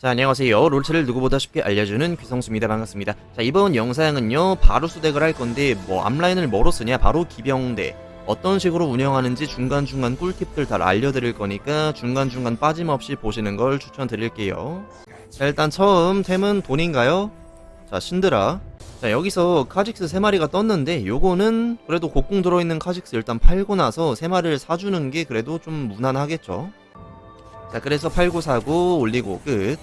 자 안녕하세요. 롤체를 누구보다 쉽게 알려주는 귀성수입니다. 반갑습니다. 자 이번 영상은요 바루스 덱을 할 건데 뭐 앞라인을 뭐로 쓰냐? 바로 기병대. 어떤 식으로 운영하는지 중간중간 꿀팁들 다 알려드릴 거니까 중간중간 빠짐없이 보시는 걸 추천드릴게요. 자 일단 처음 템은 돈인가요? 자 신드라. 자 여기서 카직스 3마리가 떴는데 요거는 그래도 곡궁 들어있는 카직스 일단 팔고 나서 3마리를 사주는 게 그래도 좀 무난하겠죠 자 그래서 팔고 사고 올리고 끝.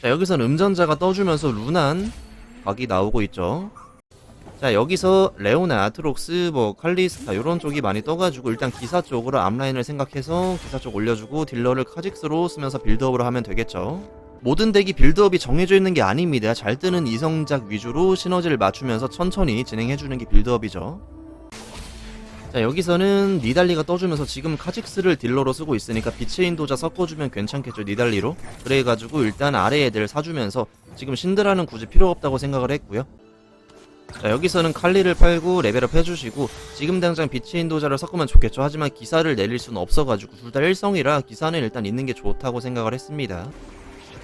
자 여기선 음전자가 떠주면서 루난 각이 나오고 있죠. 자 여기서 레오나 아트록스 뭐 칼리스타 요런 쪽이 많이 떠가지고 일단 기사 쪽으로 앞라인을 생각해서 기사 쪽 올려주고 딜러를 카직스로 쓰면서 빌드업을 하면 되겠죠. 모든 덱이 빌드업이 정해져 있는 게 아닙니다. 잘 뜨는 이성작 위주로 시너지를 맞추면서 천천히 진행해주는 게 빌드업이죠. 자 여기서는 니달리가 떠주면서 지금 카직스를 딜러로 쓰고 있으니까 빛의 인도자 섞어주면 괜찮겠죠 니달리로? 그래가지고 일단 아래 애들 사주면서 지금 신드라는 굳이 필요 없다고 생각을 했고요. 자 여기서는 칼리를 팔고 레벨업 해주시고 지금 당장 빛의 인도자를 섞으면 좋겠죠. 하지만 기사를 내릴 수는 없어가지고 둘 다 일성이라 기사는 일단 있는 게 좋다고 생각을 했습니다.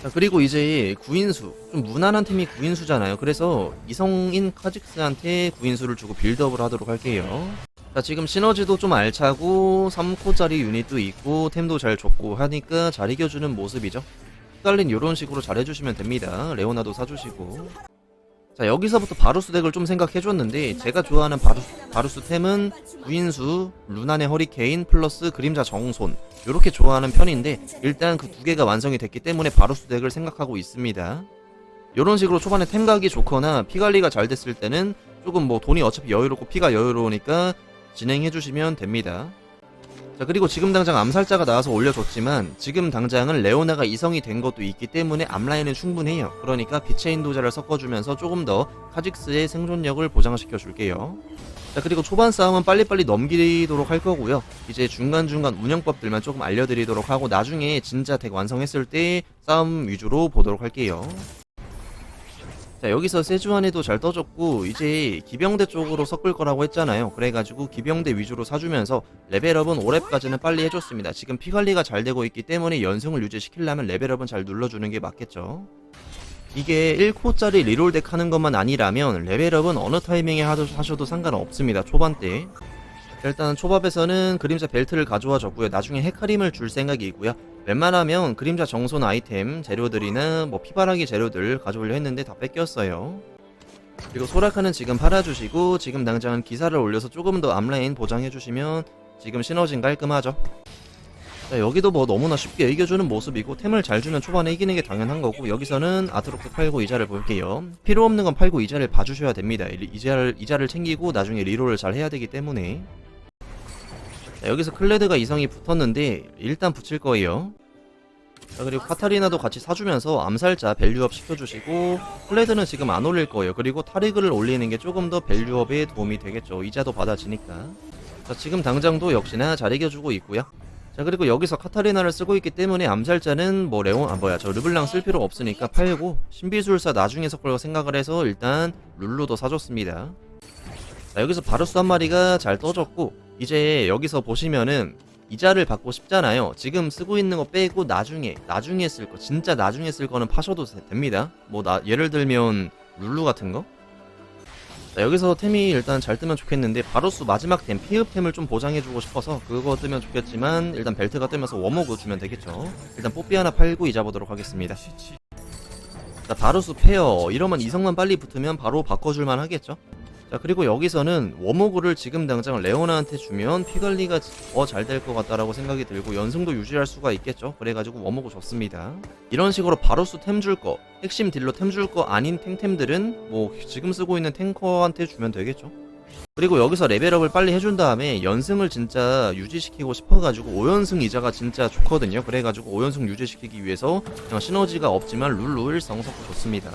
자 그리고 이제 구인수. 좀 무난한 팀이 구인수잖아요. 그래서 이성인 카직스한테 구인수를 주고 빌드업을 하도록 할게요 자 지금 시너지도 좀 알차고 3코짜리 유닛도 있고 템도 잘 줬고 하니까 잘 이겨주는 모습이죠. 헷갈린 요런 식으로 잘 해주시면 됩니다. 레오나도 사주시고. 자 여기서부터 바루스 덱을 좀 생각해줬는데 제가 좋아하는 바루스, 바루스 템은 구인수, 루난의 허리케인 플러스 그림자 정손. 요렇게 좋아하는 편인데 일단 그 두 개가 완성이 됐기 때문에 바루스 덱을 생각하고 있습니다. 요런 식으로 초반에 템각이 좋거나 피 관리가 잘 됐을 때는 조금 뭐 돈이 어차피 여유롭고 피가 여유로우니까 진행해 주시면 됩니다. 자 그리고 지금 당장 암살자가 나와서 올려줬지만 지금 당장은 레오나가 이성이 된 것도 있기 때문에 앞라인은 충분해요. 그러니까 빛의 인도자를 섞어주면서 조금 더 카직스의 생존력을 보장시켜 줄게요. 자 그리고 초반 싸움은 빨리빨리 넘기도록 할 거고요. 이제 중간중간 운영법들만 조금 알려드리도록 하고 나중에 진짜 덱 완성했을 때 싸움 위주로 보도록 할게요. 자 여기서 세주안에도 잘 떠줬고 이제 기병대 쪽으로 섞을 거라고 했잖아요 그래가지고 기병대 위주로 사주면서 레벨업은 5렙까지는 빨리 해줬습니다 지금 피관리가 잘 되고 있기 때문에 연승을 유지시키려면 레벨업은 잘 눌러주는 게 맞겠죠 이게 1코짜리 리롤덱 하는 것만 아니라면 레벨업은 어느 타이밍에 하셔도 상관없습니다 초반 때 일단 초밥에서는 그림자 벨트를 가져와 줬고요. 나중에 헤카림을 줄 생각이고요. 웬만하면 그림자 정손 아이템 재료들이나 뭐 피바라기 재료들 가져오려 했는데 다 뺏겼어요. 그리고 소라카는 지금 팔아주시고 지금 당장은 기사를 올려서 조금 더 앞라인 보장해주시면 지금 시너진 깔끔하죠. 자 여기도 뭐 너무나 쉽게 이겨주는 모습이고 템을 잘 주면 초반에 이기는 게 당연한 거고 여기서는 아트록스 팔고 이자를 볼게요. 필요 없는 건 팔고 이자를 봐주셔야 됩니다. 이- 이자를 이자를 챙기고 나중에 리롤을 잘 해야 되기 때문에 자, 여기서 클레드가 이성이 붙었는데 일단 붙일 거예요. 자, 그리고 카타리나도 같이 사주면서 암살자 밸류업 시켜주시고 클레드는 지금 안 올릴 거예요. 그리고 타리그를 올리는 게 조금 더 밸류업에 도움이 되겠죠. 이자도 받아지니까. 자, 지금 당장도 역시나 잘 이겨주고 있고요. 자 그리고 여기서 카타리나를 쓰고 있기 때문에 암살자는 뭐 레온 아 뭐야 저 르블랑 쓸 필요 없으니까 팔고 신비술사 나중에 섞을 생각을 해서 일단 룰루도 사줬습니다. 자, 여기서 바루스 한 마리가 잘 떠졌고 이제 여기서 보시면은 이자를 받고 싶잖아요. 지금 쓰고 있는 거 빼고 나중에 나중에 쓸 거 진짜 나중에 쓸 거는 파셔도 되- 됩니다. 뭐 나 예를 들면 룰루 같은 거. 자, 여기서 템이 일단 잘 뜨면 좋겠는데 바루스 마지막 템 피흡템을 좀 보장해주고 싶어서 그거 뜨면 좋겠지만 일단 벨트가 뜨면서 워머그 주면 되겠죠. 일단 뽀삐 하나 팔고 이자 보도록 하겠습니다. 자 바루스 페어 이러면 이성만 빨리 붙으면 바로 바꿔줄만 하겠죠. 자 그리고 여기서는 워모그를 지금 당장 레오나한테 주면 피관리가 더 잘 될 것 같다라고 생각이 들고 연승도 유지할 수가 있겠죠. 그래가지고 워모그 줬습니다. 이런 식으로 바로스 템 줄 거 핵심 딜로 템줄 거 아닌 탱템들은 뭐 지금 쓰고 있는 탱커한테 주면 되겠죠. 그리고 여기서 레벨업을 빨리 해준 다음에 연승을 진짜 유지시키고 싶어가지고 5연승 이자가 진짜 좋거든요. 그래가지고 5연승 유지시키기 위해서 그냥 시너지가 없지만 룰루 1성 섞고 좋습니다.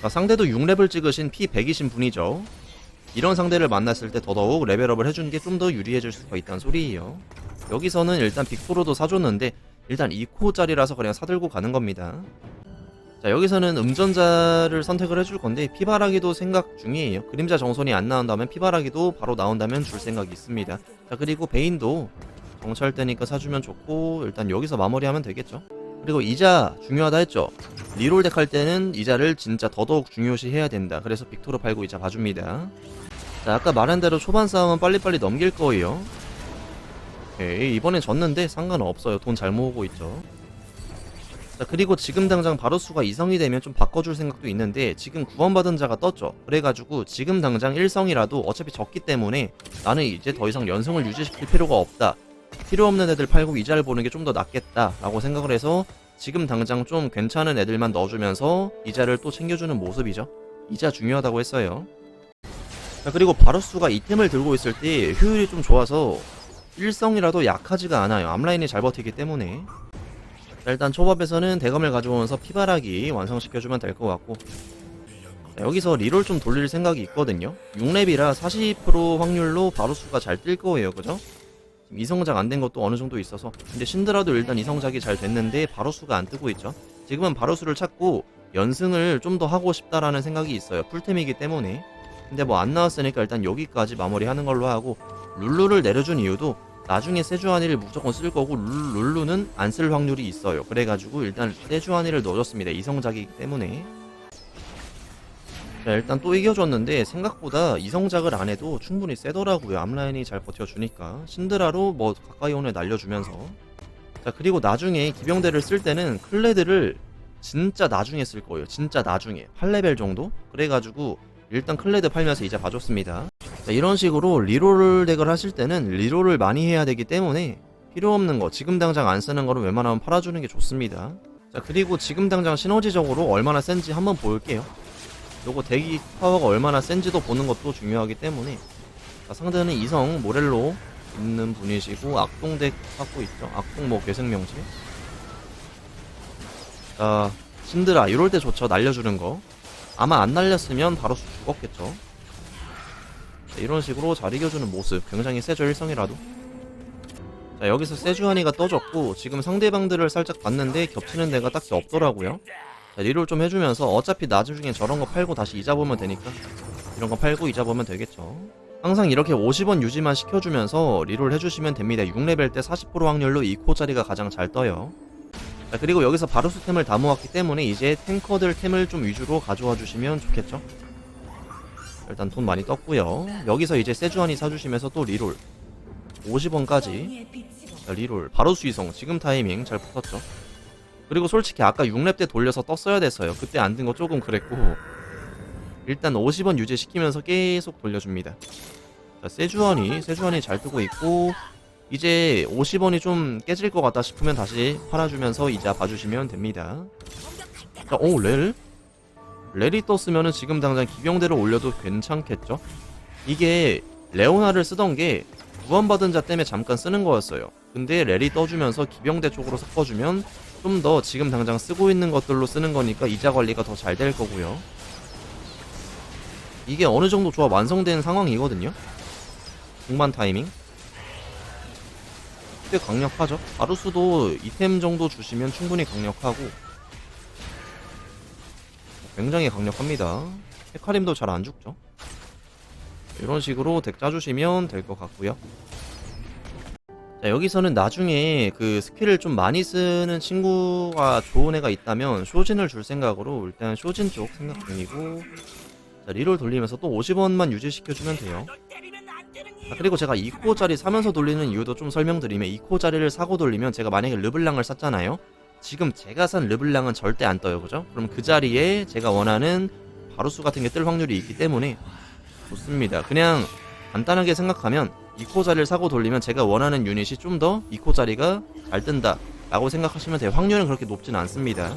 자, 상대도 6렙을 찍으신 P100이신 분이죠. 이런 상대를 만났을 때 더더욱 레벨업을 해주는 게 좀 더 유리해질 수가 있다는 소리예요. 여기서는 일단 빅토로도 사줬는데 일단 2코짜리라서 그냥 사들고 가는 겁니다. 자 여기서는 음전자를 선택을 해줄 건데 피바라기도 생각 중이에요. 그림자 정손이 안 나온다면 피바라기도 바로 나온다면 줄 생각이 있습니다. 자 그리고 베인도 정찰되니까 사주면 좋고 일단 여기서 마무리하면 되겠죠. 그리고 이자 중요하다 했죠. 리롤 덱 할 때는 이자를 진짜 더더욱 중요시 해야 된다. 그래서 빅토르 팔고 이자 봐줍니다. 자, 아까 말한 대로 초반 싸움은 빨리빨리 넘길 거예요. 오케이, 이번엔 졌는데 상관없어요. 돈 잘 모으고 있죠. 자, 그리고 지금 당장 바로수가 2성이 되면 좀 바꿔줄 생각도 있는데 지금 구원받은 자가 떴죠. 그래가지고 지금 당장 1성이라도 어차피 졌기 때문에 나는 이제 더 이상 연승을 유지시킬 필요가 없다. 필요 없는 애들 팔고 이자를 보는 게 좀 더 낫겠다라고 생각을 해서 지금 당장 좀 괜찮은 애들만 넣어주면서 이자를 또 챙겨주는 모습이죠. 이자 중요하다고 했어요. 자, 그리고 바로수가 이템을 들고 있을 때 효율이 좀 좋아서 1성이라도 약하지가 않아요. 앞라인이 잘 버티기 때문에. 자, 일단 초밥에서는 대검을 가져오면서 피바라기 완성시켜주면 될 것 같고 자, 여기서 리롤 좀 돌릴 생각이 있거든요 6렙이라 40% 확률로 바로수가 잘뜰 거예요 그죠? 이성작 안 된 것도 어느 정도 있어서 근데 신드라도 일단 이성작이 잘 됐는데 바로수가 안 뜨고 있죠 지금은 바로수를 찾고 연승을 좀 더 하고 싶다라는 생각이 있어요 풀템이기 때문에 근데 뭐 안 나왔으니까 일단 여기까지 마무리하는 걸로 하고 룰루를 내려준 이유도 나중에 세주아니를 무조건 쓸 거고 룰- 룰루는 안 쓸 확률이 있어요. 그래가지고 일단 세주아니를 넣어줬습니다. 이성작이기 때문에. 자 일단 또 이겨줬는데 생각보다 이성작을 안 해도 충분히 세더라고요. 앞라인이 잘 버텨주니까 신드라로 뭐 가까이 애 날려주면서 자 그리고 나중에 기병대를 쓸 때는 클레드를 진짜 나중에 쓸 거예요. 진짜 나중에 8레벨 정도? 그래가지고 일단 클레드 팔면서 이제 봐줬습니다. 자, 이런 식으로 리롤 덱을 하실 때는 리롤을 많이 해야 되기 때문에 필요 없는 거 지금 당장 안 쓰는 거를 웬만하면 팔아주는 게 좋습니다. 자 그리고 지금 당장 시너지적으로 얼마나 센지 한번 볼게요. 요거 대기 파워가 얼마나 센지도 보는 것도 중요하기 때문에 자, 상대는 이성 모렐로 있는 분이시고 악동 덱 갖고 있죠. 악동 뭐 괴생명체. 자 신드라 이럴 때 좋죠. 날려주는 거. 아마 안 날렸으면 바로 죽었겠죠. 자, 이런 식으로 잘 이겨주는 모습 굉장히 세죠 일성이라도 자 여기서 세주한이가 떠졌고 지금 상대방들을 살짝 봤는데 겹치는 데가 딱히 없더라고요 자 리롤 좀 해주면서 어차피 나중에 저런 거 팔고 다시 이자 보면 되니까. 이런 거 팔고 이자 보면 되겠죠. 항상 이렇게 50원 유지만 시켜주면서 리롤 해주시면 됩니다. 6레벨 때 40% 확률로 2코짜리가 가장 잘 떠요. 자 그리고 여기서 바루스 템을 다 모았기 때문에 이제 탱커들 템을 좀 위주로 가져와 주시면 좋겠죠. 일단 돈 많이 떴고요. 여기서 이제 세주안이 사주시면서 또 리롤. 50원까지. 자, 리롤. 바로 수이성 지금 타이밍 잘 붙었죠 그리고 솔직히 아까 6렙 때 돌려서 떴어야 됐어요 그때 안든거 조금 그랬고 일단 50원 유지시키면서 계속 돌려줍니다 자 세주안이 세주안이 잘 뜨고 있고 이제 50원이 좀 깨질 것 같다 싶으면 다시 팔아주면서 이자 봐주시면 됩니다 자, 오, 렐? 렐이 떴으면은 지금 당장 기병대를 올려도 괜찮겠죠? 이게 레오나를 쓰던 게 구원받은 자 때문에 잠깐 쓰는 거였어요. 근데 렐이 떠주면서 기병대 쪽으로 섞어주면 좀 더 지금 당장 쓰고 있는 것들로 쓰는 거니까 이자 관리가 더 잘 될 거고요. 이게 어느 정도 조합 완성된 상황이거든요. 중반 타이밍. 꽤 강력하죠. 바루스도 이템 정도 주시면 충분히 강력하고 굉장히 강력합니다. 헤카림도 잘 안 죽죠. 이런 식으로 덱 짜주시면 될 것 같고요. 자, 여기서는 나중에 그 스킬을 좀 많이 쓰는 친구가 좋은 애가 있다면 쇼진을 줄 생각으로 일단 쇼진 쪽 생각 중이고 자, 리롤 돌리면서 또 50원만 유지시켜주면 돼요. 자, 그리고 제가 2코짜리 사면서 돌리는 이유도 좀 설명드리면 2코짜리를 사고 돌리면 제가 만약에 르블랑을 샀잖아요. 지금 제가 산 르블랑은 절대 안 떠요, 그죠? 그럼 그 자리에 제가 원하는 바루스 같은 게 뜰 확률이 있기 때문에 좋습니다. 그냥 간단하게 생각하면 2코짜리를 사고 돌리면 제가 원하는 유닛이 좀 더 2코짜리가 잘 뜬다 라고 생각하시면 돼요. 확률은 그렇게 높진 않습니다.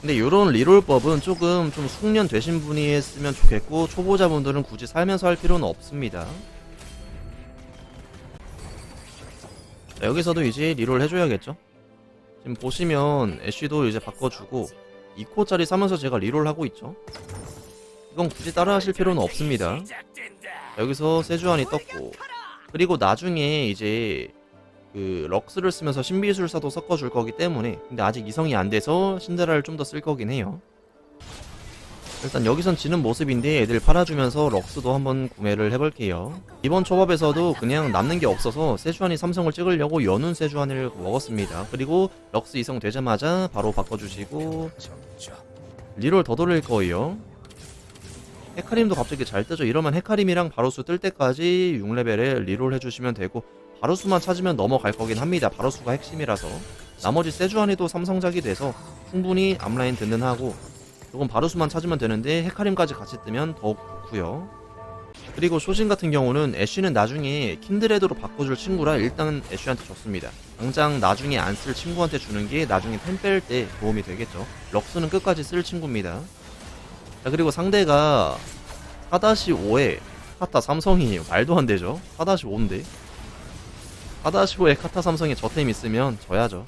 근데 이런 리롤법은 조금 좀 숙련 되신 분이 했으면 좋겠고 초보자분들은 굳이 살면서 할 필요는 없습니다. 자, 여기서도 이제 리롤 해줘야겠죠? 지금 보시면 애쉬도 이제 바꿔주고 2코짜리 사면서 제가 리롤 하고 있죠? 이건 굳이 따라 하실 필요는 없습니다. 자, 여기서 세주안이 떴고 그리고 나중에 이제 그 럭스를 쓰면서 신비술사도 섞어줄 거기 때문에 근데 아직 이성이 안 돼서 신데라를 좀 더 쓸 거긴 해요. 일단 여기선 지는 모습인데 애들 팔아주면서 럭스도 한번 구매를 해볼게요. 이번 초밥에서도 그냥 남는 게 없어서 세주안이 삼성을 찍으려고 연운 세주안을 먹었습니다. 그리고 럭스 이성 되자마자 바로 바꿔주시고 리롤 더 돌릴 거예요. 헤카림도 갑자기 잘 뜨죠. 이러면 헤카림이랑 바로수 뜰 때까지 6레벨에 리롤 해주시면 되고 바로수만 찾으면 넘어갈 거긴 합니다. 바로수가 핵심이라서 나머지 세주안이도 삼성작이 돼서 충분히 앞라인 든든하고 조금 바루스만 찾으면 되는데 헤카림까지 같이 뜨면 더욱 좋고요. 그리고 쇼진 같은 경우는 애쉬는 나중에 킨드레드로 바꿔줄 친구라 일단 애쉬한테 줬습니다. 당장 나중에 안 쓸 친구한테 주는 게 나중에 템 뺄 때 도움이 되겠죠. 럭스는 끝까지 쓸 친구입니다. 자 그리고 상대가 4-5에 카타 삼성이에요. 말도 안 되죠. 4-5인데 4-5에 카타 삼성에 저템 있으면 져야죠.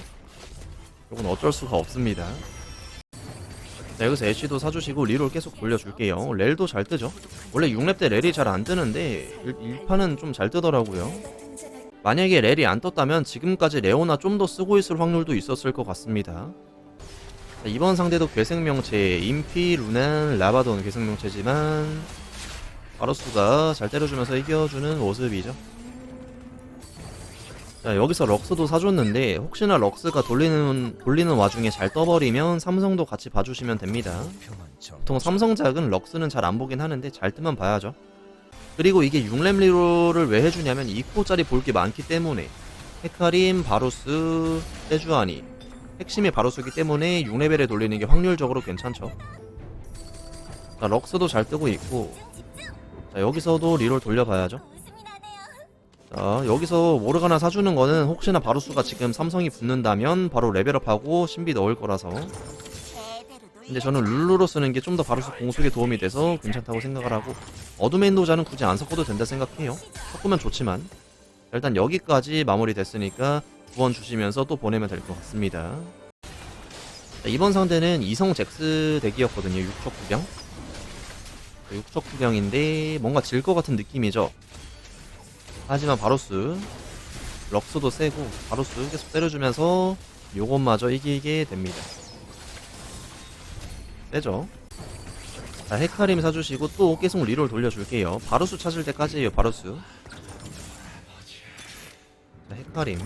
이건 어쩔 수가 없습니다. 자, 여기서 애쉬도 사주시고 리롤 계속 돌려줄게요. 렐도 잘 뜨죠? 원래 6렙 때 렐이 잘 안 뜨는데 1, 판은 좀 잘 뜨더라고요. 만약에 렐이 안 떴다면 지금까지 레오나 좀 더 쓰고 있을 확률도 있었을 것 같습니다. 자, 이번 상대도 괴생명체, 인피, 루난, 라바돈 괴생명체지만 바로스가 잘 때려주면서 이겨주는 모습이죠. 자 여기서 럭스도 사줬는데 혹시나 럭스가 돌리는 돌리는 와중에 잘 떠버리면 삼성도 같이 봐주시면 됩니다. 보통 삼성작은 럭스는 잘 안 보긴 하는데 잘 뜨면 봐야죠. 그리고 이게 6렘 리로를 왜 해주냐면 2코짜리 볼게 많기 때문에 헤카림, 바루스, 세주아니 핵심이 바루스기 때문에 6레벨에 돌리는 게 확률적으로 괜찮죠. 자 럭스도 잘 뜨고 있고. 자 여기서도 리롤 돌려봐야죠. 자, 여기서 모르가나 사주는 거는 혹시나 바루스가 지금 삼성이 붙는다면 바로 레벨업하고 신비 넣을 거라서. 근데 저는 룰루로 쓰는 게 좀 더 바루스 공속에 도움이 돼서 괜찮다고 생각을 하고. 어둠의 인도자는 굳이 안 섞어도 된다 생각해요. 섞으면 좋지만. 일단 여기까지 마무리 됐으니까 구원 주시면서 또 보내면 될 것 같습니다. 자, 이번 상대는 이성 잭스 덱이었거든요 6척 구경. 6척 구경인데 뭔가 질 것 같은 느낌이죠. 하지만 바로스 럭스도 세고 바로스 계속 때려주면서 요것마저 이기게 됩니다. 세죠? 자 헤카림 사주시고 또 계속 리롤 돌려줄게요. 바로스 찾을 때까지예요 바로스. 자 헤카림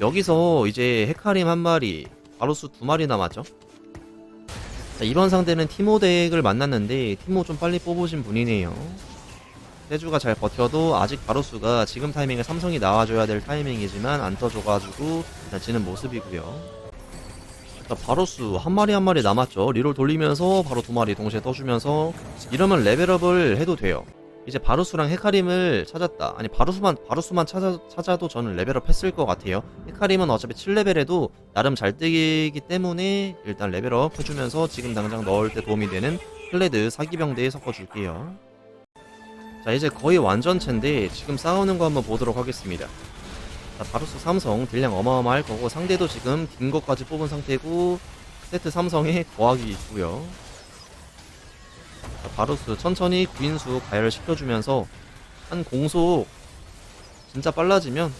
여기서 이제 헤카림 한 마리 바로스 두 마리 남았죠 자 이번 상대는 티모 덱을 만났는데 티모 좀 빨리 뽑으신 분이네요 세주가 잘 버텨도 아직 바로수가 지금 타이밍에 삼성이 나와줘야 될 타이밍이지만 안 떠줘가지고 일단 지는 모습이고요. 자, 바로수 한 마리 한 마리 남았죠. 리롤 돌리면서 바로 두 마리 동시에 떠주면서 이러면 레벨업을 해도 돼요. 이제 바루스랑 헤카림을 찾았다. 아니 바루스만 바루스만 찾아, 찾아도 저는 레벨업 했을 것 같아요. 헤카림은 어차피 7레벨에도 나름 잘 뜨기 때문에 일단 레벨업 해주면서 지금 당장 넣을 때 도움이 되는 클레드 사기병대에 섞어줄게요. 자 이제 거의 완전체인데 지금 싸우는 거 한번 보도록 하겠습니다 자 바루스 삼성 딜량 어마어마할 거고 상대도 지금 긴 것까지 뽑은 상태고 세트 삼성에 거학이 있고요 자 바루스 천천히 구인수 가열을 시켜주면서 한 공속 진짜 빨라지면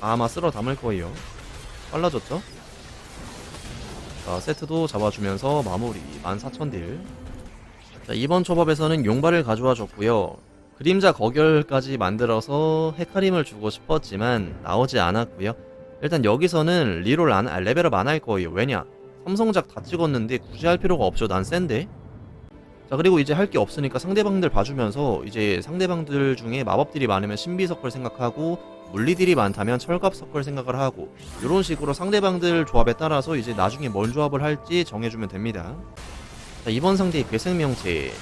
아마 쓸어 담을 거예요 빨라졌죠? 자 세트도 잡아주면서 마무리 14,000딜 자 이번 초밥에서는 용발을 가져와 줬고요 그림자 거결까지 만들어서 헤카림을 주고 싶었지만 나오지 않았고요. 일단 여기서는 리롤 안, 아, 레벨업 안 할 거예요. 왜냐? 삼성작 다 찍었는데 굳이 할 필요가 없죠. 난 센데. 자 그리고 이제 할 게 없으니까 상대방들 봐주면서 이제 상대방들 중에 마법들이 많으면 신비석걸 생각하고 물리들이 많다면 철갑석걸 생각을 하고 이런 식으로 상대방들 조합에 따라서 이제 나중에 뭔 조합을 할지 정해주면 됩니다. 자 이번 상대의 괴생명체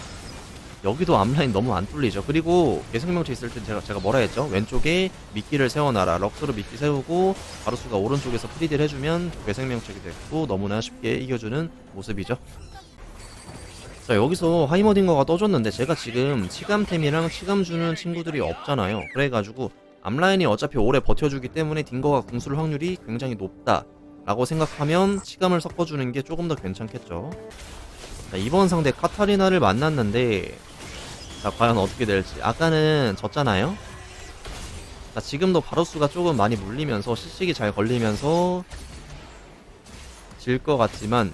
여기도 앞라인 너무 안 뚫리죠. 그리고 개생명체 있을 때 제가, 제가 뭐라 했죠? 왼쪽에 미끼를 세워놔라. 럭스로 미끼 세우고 바루스가 오른쪽에서 프리딜 해주면 개생명체가 됐고 너무나 쉽게 이겨주는 모습이죠. 자 여기서 하이머딩거가 떠줬는데 제가 지금 치감템이랑 치감 주는 친구들이 없잖아요. 그래가지고 앞라인이 어차피 오래 버텨주기 때문에 딩거가 궁술 확률이 굉장히 높다. 라고 생각하면 치감을 섞어주는 게 조금 더 괜찮겠죠. 자, 이번 상대 카타리나를 만났는데 자 과연 어떻게 될지 아까는 졌잖아요 자 지금도 바로스가 조금 많이 물리면서 시식이 잘 걸리면서 질 것 같지만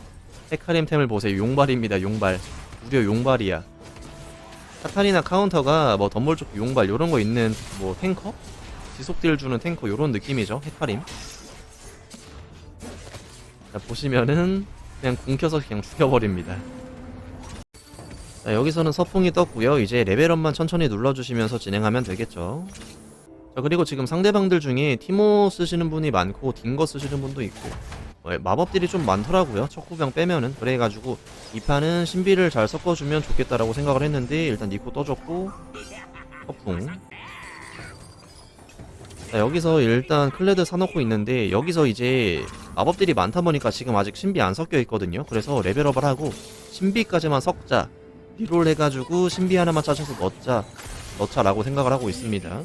헤카림템을 보세요. 용발입니다. 용발. 무려 용발이야. 카타리나 카운터가 뭐 덤벌 쪽 용발 요런 거 있는 뭐 탱커? 지속 딜 주는 탱커 요런 느낌이죠. 헤카림. 자, 보시면은 그냥 궁 켜서 그냥 죽여버립니다. 자, 여기서는 서풍이 떴고요. 이제 레벨업만 천천히 눌러주시면서 진행하면 되겠죠. 자, 그리고 지금 상대방들 중에 티모 쓰시는 분이 많고 딩거 쓰시는 분도 있고 어, 마법들이 좀 많더라고요. 척구병 빼면은 그래가지고 이 판은 신비를 잘 섞어주면 좋겠다라고 생각을 했는데 일단 니코 떠줬고 서풍 자, 여기서 일단 클레드 사놓고 있는데 여기서 이제 마법들이 많다 보니까 지금 아직 신비 안 섞여 있거든요. 그래서 레벨업을 하고 신비까지만 섞자 리롤 해가지고 신비 하나만 찾아서 넣자 넣자라고 생각을 하고 있습니다.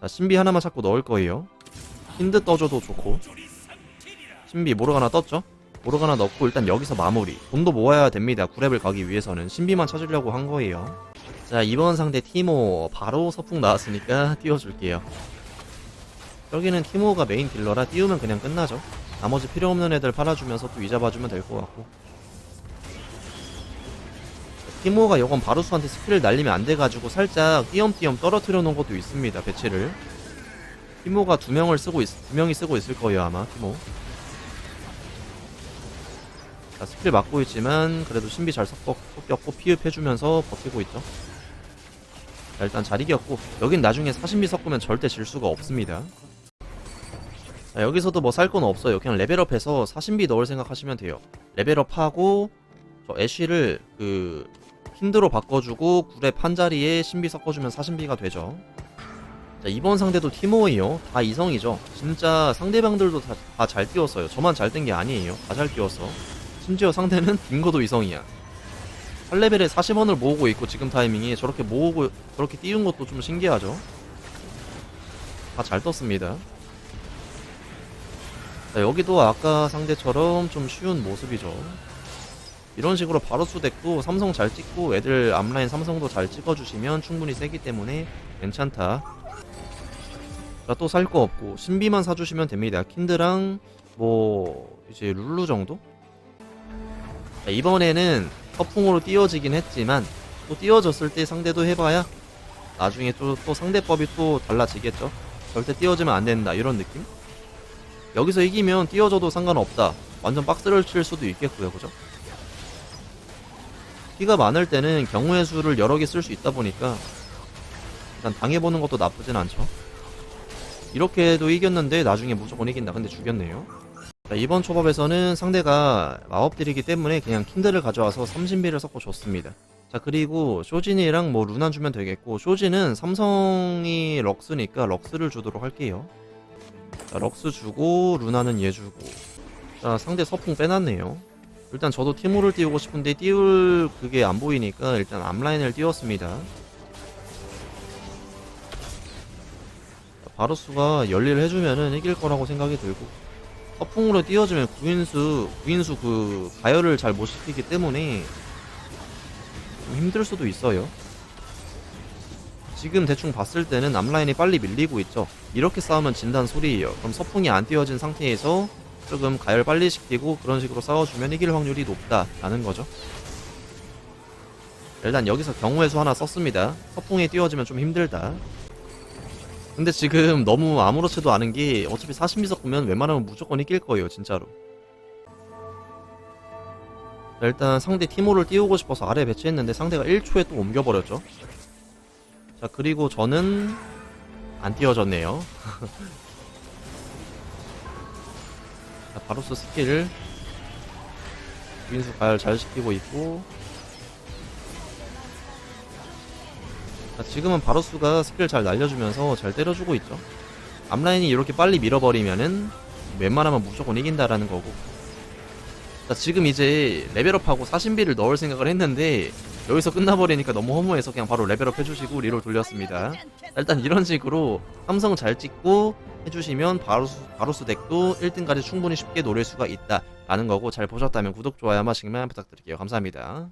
자 신비 하나만 찾고 넣을 거예요. 힌드 떠줘도 좋고 신비 모르가나 떴죠? 모르가나 넣고 일단 여기서 마무리 돈도 모아야 됩니다. 구랩을 가기 위해서는 신비만 찾으려고 한 거예요. 자 이번 상대 티모 바로 서풍 나왔으니까 띄워줄게요. 여기는 티모가 메인 딜러라 띄우면 그냥 끝나죠. 나머지 필요 없는 애들 팔아주면서 또 봐주면 될 것 같고 티모가 요건 바루스한테 스킬을 날리면 안 돼가지고 살짝 띄엄띄엄 떨어뜨려 놓은 것도 있습니다 배치를 티모가 두 명을 쓰고 있, 두 명이 쓰고 있을 거예요 아마 티모 자 스킬 맞고 있지만 그래도 신비 잘 섞어, 섞였고 피흡 해주면서 버티고 있죠 자 일단 잘 이겼고 여긴 나중에 사신비 섞으면 절대 질 수가 없습니다 자 여기서도 뭐 살 건 없어요 그냥 레벨업해서 사신비 넣을 생각하시면 돼요 레벨업하고 저 애쉬를 그 힌드로 바꿔주고 굴의 판자리에 신비 섞어주면 사신비가 되죠. 자 이번 상대도 티모예요. 다 이성이죠. 진짜 상대방들도 다잘 띄웠어요. 저만 잘뗀게 아니에요. 다잘 띄웠어. 심지어 상대는 딩거도 이성이야. 8레벨에 40원을 모으고 있고 지금 타이밍에 저렇게 모으고 저렇게 띄운 것도 좀 신기하죠. 다 잘 떴습니다. 자 여기도 아까 상대처럼 좀 쉬운 모습이죠. 이런 식으로 바로수 덱도 삼성 잘 찍고 애들 앞라인 삼성도 잘 찍어주시면 충분히 세기 때문에 괜찮다. 또 살 거 없고 신비만 사주시면 됩니다. 킨드랑 뭐 이제 룰루 정도? 자, 이번에는 서풍으로 띄워지긴 했지만 또 띄워졌을 때 상대도 해봐야 나중에 또, 또 상대법이 또 달라지겠죠. 절대 띄워지면 안 된다 이런 느낌? 여기서 이기면 띄워져도 상관없다. 완전 박스를 칠 수도 있겠고요, 그죠? 피가 많을 때는 경우의 수를 여러 개 쓸 수 있다 보니까 일단 당해보는 것도 나쁘진 않죠. 이렇게 해도 이겼는데 나중에 무조건 이긴다. 근데 죽였네요. 자, 이번 초밥에서는 상대가 마법들이기 때문에 그냥 킨드를 가져와서 삼신비를 섞어 줬습니다. 자 그리고 쇼진이랑 뭐 루나 주면 되겠고 쇼진은 삼성이 럭스니까 럭스를 주도록 할게요. 자 럭스 주고 루나는 얘 주고 자 상대 서풍 빼놨네요. 일단 저도 티모를 띄우고 싶은데 띄울 그게 안 보이니까 일단 앞라인을 띄웠습니다. 바로스가 열일을 해주면은 이길 거라고 생각이 들고 서풍으로 띄워주면 구인수 구인수 그 가열을 잘 못 시키기 때문에 좀 힘들 수도 있어요. 지금 대충 봤을 때는 앞라인이 빨리 밀리고 있죠. 이렇게 싸우면 진단 소리예요. 그럼 서풍이 안 띄워진 상태에서 조금 가열 빨리 시키고 그런 식으로 싸워주면 이길 확률이 높다라는 거죠. 일단 여기서 경우의 수 하나 썼습니다. 서풍에 띄워지면 좀 힘들다. 근데 지금 너무 아무렇지도 않은 게 어차피 40미 섞으면 웬만하면 무조건 이길 거예요, 진짜로. 자, 일단 상대 티모를 띄우고 싶어서 아래 배치했는데 상대가 1초에 또 옮겨버렸죠. 자, 그리고 저는 안 띄워졌네요. 자, 바로스 스킬 윈수 가열 잘 시키고 있고 자, 지금은 바로스가 스킬 잘 날려주면서 잘 때려주고 있죠. 앞라인이 이렇게 빨리 밀어버리면은 웬만하면 무조건 이긴다라는 거고. 자 지금 이제 레벨업하고 사신비를 넣을 생각을 했는데 여기서 끝나버리니까 너무 허무해서 그냥 바로 레벨업 해주시고 리롤 돌렸습니다. 일단 이런 식으로 삼성 잘 찍고 해주시면 바로스, 바로스 덱도 1등까지 충분히 쉽게 노릴 수가 있다 라는 거고 잘 보셨다면 구독, 좋아요 한 번씩만 부탁드릴게요. 감사합니다